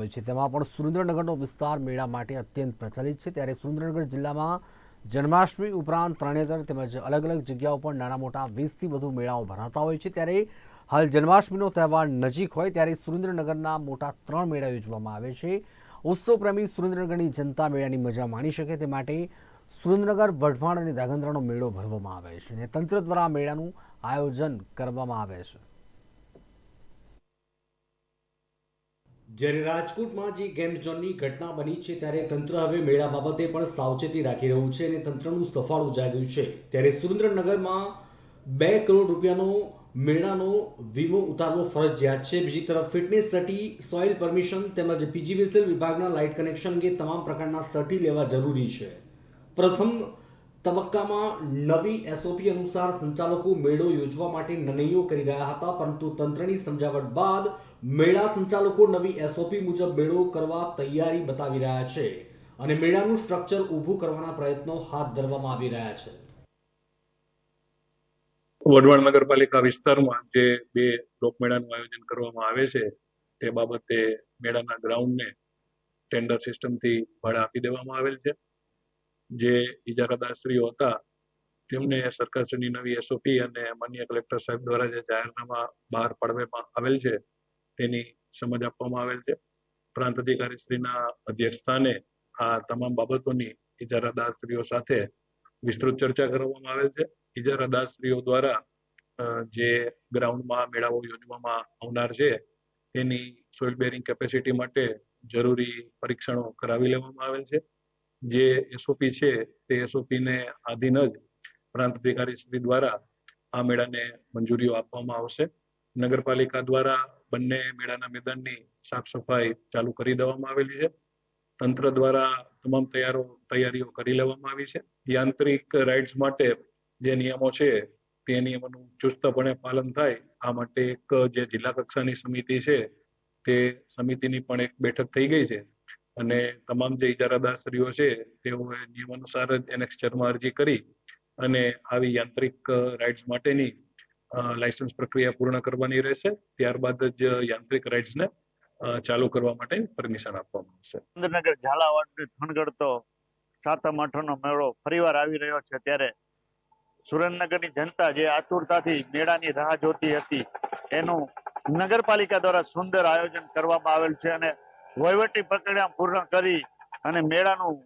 હોય છે. તેમાં પણ સુરેન્દ્રનગરનો વિસ્તાર મેળા માટે અત્યંત પ્રચલિત છે. ત્યારે સુરેન્દ્રનગર જિલ્લામાં જન્માષ્ટમી ઉપરાંત તરણેતર તેમજ અલગ અલગ જગ્યાઓ પર નાના મોટા વીસથી વધુ મેળાઓ ભરાતા હોય છે. ત્યારે હાલ જન્માષ્ટમીનો તહેવાર નજીક હોય ત્યારે સુરેન્દ્રનગરના મોટા ત્રણ મેળા યોજવામાં આવે છે. ઉત્સવ પ્રેમી સુરેન્દ્રનગરની જનતા મેળાની મજા માણી શકે તે માટે સુરેન્દ્રનગર, વઢવાણ અને ધ્રાંગધ્રાનો મેળો ભરવામાં આવે છે અને તંત્ર દ્વારા મેળાનું આયોજન કરવામાં આવે છે. જ્યારે રાજકોટમાં જે ગેમ ઝોનની ઘટના બની છે, ત્યારે તંત્ર હવે મેળા બાબતે પણ સાવચેતી રાખી રહ્યું છે અને તંત્રનું સફાળું જાગ્યું છે. ત્યારે સુરેન્દ્રનગરમાં બે કરોડ રૂપિયાનો મેળાનો વીમો ઉતારવો ફરજિયાત છે. બીજી તરફ ફિટનેસ સર્ટી, સોઇલ પરમિશન તેમજ પીજીવીસીએલ વિભાગના લાઇટ કનેક્શન અંગે તમામ પ્રકારના સર્ટી લેવા જરૂરી છે. પ્રથમ તબક્કામાં નવી એસઓપી અનુસાર સંચાલકો મેળો યોજવા માટે નનૈયો કરી રહ્યા હતા, પરંતુ તંત્રની સમજાવટ બાદ મેળા સંચાલકો નવી એસઓપી મુજબ મેળો કરવા તૈયારી બતાવી રહ્યા છે અને મેળાનું સ્ટ્રક્ચર ઊભું કરવાના પ્રયત્નો હાથ ધરવામાં આવી રહ્યા છે. વઢવાણ નગરપાલિકા વિસ્તારમાં જે બે લોકમેળાનું આયોજન કરવામાં આવે છે, તે બાબતે મેળાના ગ્રાઉન્ડને ટેન્ડર સિસ્ટમથી ભાડા આપી દેવામાં આવેલ છે. જે ઇજારાદારશ્રીઓ હતા, તેમને સરકારશ્રીની નવી એસઓપી અને માન્ય કલેક્ટર સાહેબ દ્વારા જે જાહેરનામા બહાર પાડવામાં આવેલ છે તેની સમજ આપવામાં આવેલ છે. પ્રાંત અધિકારીશ્રીના અધ્યક્ષ સ્થાને આ તમામ બાબતોની ઇજારાદારશ્રીઓ સાથે વિસ્તૃત ચર્ચા કરવામાં આવેલ છે. ઇજારાદારશ્રીઓ દ્વારા જે ગ્રાઉન્ડમાં મેળાઓ યોજવામાં આવનાર છે, તેની સોઇલ બેરિંગ કેપેસિટી માટે જરૂરી પરીક્ષણો કરાવી લેવામાં આવેલ છે. જે એસઓપી છે, તે એસઓપીને આધીન જ પ્રાંત અધિકારી શ્રી દ્વારા આ મેળાને મંજૂરીઓ આપવામાં આવશે. નગરપાલિકા દ્વારા બંને મેળાના મેદાનની સાફ સફાઈ ચાલુ કરી દેવામાં આવેલી છે. તંત્ર દ્વારા તમામ તૈયારો, તૈયારીઓ કરી લેવામાં આવી છે. યાંત્રિક રાઇડ્સ માટે જે નિયમો છે, તે નિયમોનું ચુસ્તપણે પાલન થાય, આ માટે એક જે જિલ્લા કક્ષાની સમિતિ છે, તે સમિતિની પણ એક બેઠક થઈ ગઈ છે. અને તમામ જે ઇજારાદારશ્રીઓ છે, તેઓએ નિયમ અનુસાર જ એનેક્સ્ચરમાં અરજી કરી અને આવી યાંત્રિક રાઇડ્સ માટેની લાયસન્સ પ્રક્રિયા પૂર્ણ કરવાની રહેશે. ત્યારબાદ જ યાંત્રિક રાઇડ્સને ચાલુ કરવા માટે પરમિશન આપવામાં આવશે. સુરેન્દ્રનગર ઝાલાવાડને થનગડતો સાતમ આઠમનો મેળો ફરીવાર આવી રહ્યો છે ત્યારે સુરેન્દ્રનગરની જનતા જે આતુરતાથી મેળાની રાહ જોતી હતી, એનું નગરપાલિકા દ્વારા સુંદર આયોજન કરવામાં આવેલ છે અને વહીવટી પ્રક્રિયા પૂર્ણ કરી અને મેળાનું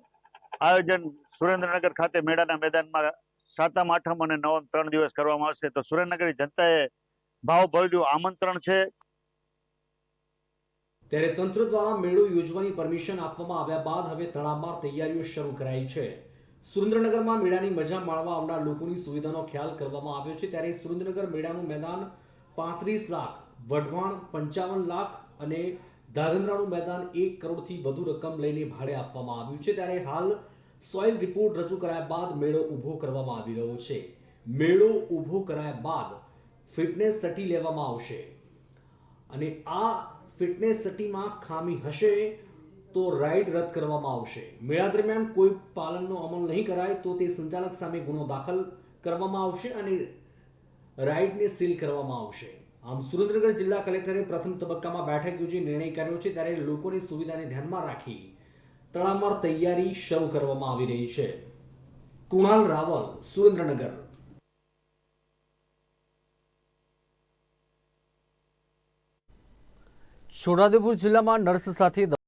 આયોજન સુરેન્દ્રનગર ખાતે મેળાના મેદાનમાં સાતમ, આઠમ અને નવમ ત્રણ દિવસ કરવામાં આવશે. તો સુરેન્દ્રનગરની જનતાએ ભાવભર્યું આમંત્રણ છે. ત્યારે તંત્ર દ્વારા મેળો યોજવાની પરમિશન આપવામાં આવ્યા બાદ હવે તડામાર તૈયારીઓ શરૂ કરાઈ છે. સુરેન્દ્રનગરમાં મેળાની મજા માણવા આવનાર લોકોની સુવિધાનો ખ્યાલ કરવામાં આવ્યો છે. ત્યારે સુરેન્દ્રનગર મેળાનું મેદાન પાંત્રીસ લાખ, વઢવાણ પંચાવન લાખ અને ધાગંદ્રાનું મેદાન એક કરોડથી વધુ રકમ લઈને ભાડે આપવામાં આવ્યું છે. ત્યારે હાલ સોઇલ રિપોર્ટ રજૂ કરાયા બાદ મેળો ઊભો કરવામાં આવી રહ્યો છે. મેળો ઊભો કરાયા બાદ ફિટનેસ સટી લેવામાં આવશે. અને આ ફિટનેસ સટીમાં ખામી હશે તો રાઇડ રદ કરવામાં આવશે. મેળા દરમિયાન કોઈ પાલનનો અમલ નહીં કરાય તો તે સંચાલક સામે ગુનો દાખલ કરવામાં આવશે અને રાઇડને સીલ કરવામાં આવશે. આમ સુરેન્દ્રનગર જિલ્લા કલેક્ટરે પ્રથમ તબક્કામાં બેઠક યોજી નિર્ણય કર્યો છે ત્યારે લોકોની સુવિધાને ધ્યાનમાં રાખી તડામાર તૈયારી શરૂ કરવામાં આવી રહી છે. કુણાલ રાવલ સુરેન્દ્રનગર. છોટાઉદેપુર જિલ્લામાં નર્સ સાથે